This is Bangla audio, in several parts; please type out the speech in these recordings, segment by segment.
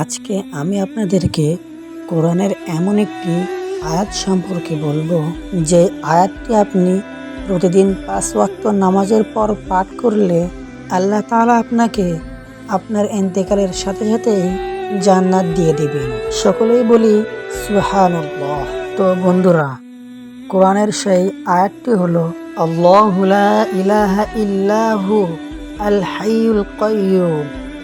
আজকে আমি আপনাদেরকে কোরআনের এমন একটি আয়াত সম্পর্কে বলব, যে আয়াতটি আপনি প্রতিদিন পাঁচ ওয়াক্ত নামাজের পর পাঠ করলে আল্লাহ তাআলা আপনাকে আপনার এন্তেকালের সাথে সাথেই জান্নাত দিয়ে দিবেন। সকলেই বলি, সুবহানাল্লাহ। তো বন্ধুরা, কোরআনের সেই আয়াতটি হলো, আল্লাহু ইলাহা ইল্লাহু আল কাইয়্যুম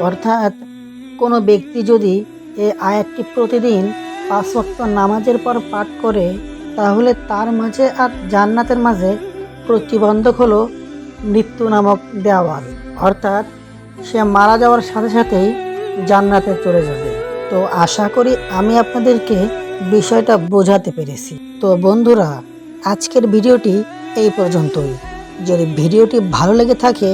অর্থাৎ কোনো ব্যক্তি যদি এই আয়াতটি প্রতিদিন পাঁচ ওয়াক্ত নামাজের পর পাঠ করে, তাহলে তার মাঝে আর জান্নাতের মাঝে প্রতিবন্ধক হলো মৃত্যু নামক দেওয়াল। অর্থাৎ সে মারা যাওয়ার সাথে সাথেই জান্নাতে চলে যাবে। তো আশা করি আমি আপনাদেরকে বিষয়টা বোঝাতে পেরেছি। তো বন্ধুরা, আজকের ভিডিওটি এই পর্যন্তই। যদি ভিডিওটি ভালো লেগে থাকে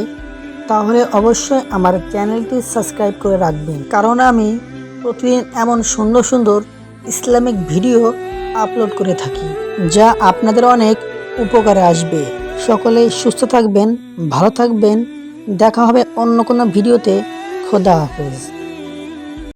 তাহলে অবশ্যই আমার চ্যানেলটি সাবস্ক্রাইব করে রাখবেন। কারণ আমি প্রতিদিন এমন সুন্দর সুন্দর ইসলামিক ভিডিও আপলোড করে থাকি, যা আপনাদের অনেক উপকারে আসবে। সকলে সুস্থ থাকবেন, ভালো থাকবেন। দেখা হবে অন্য কোনো ভিডিওতে। খোদা হাফেজ।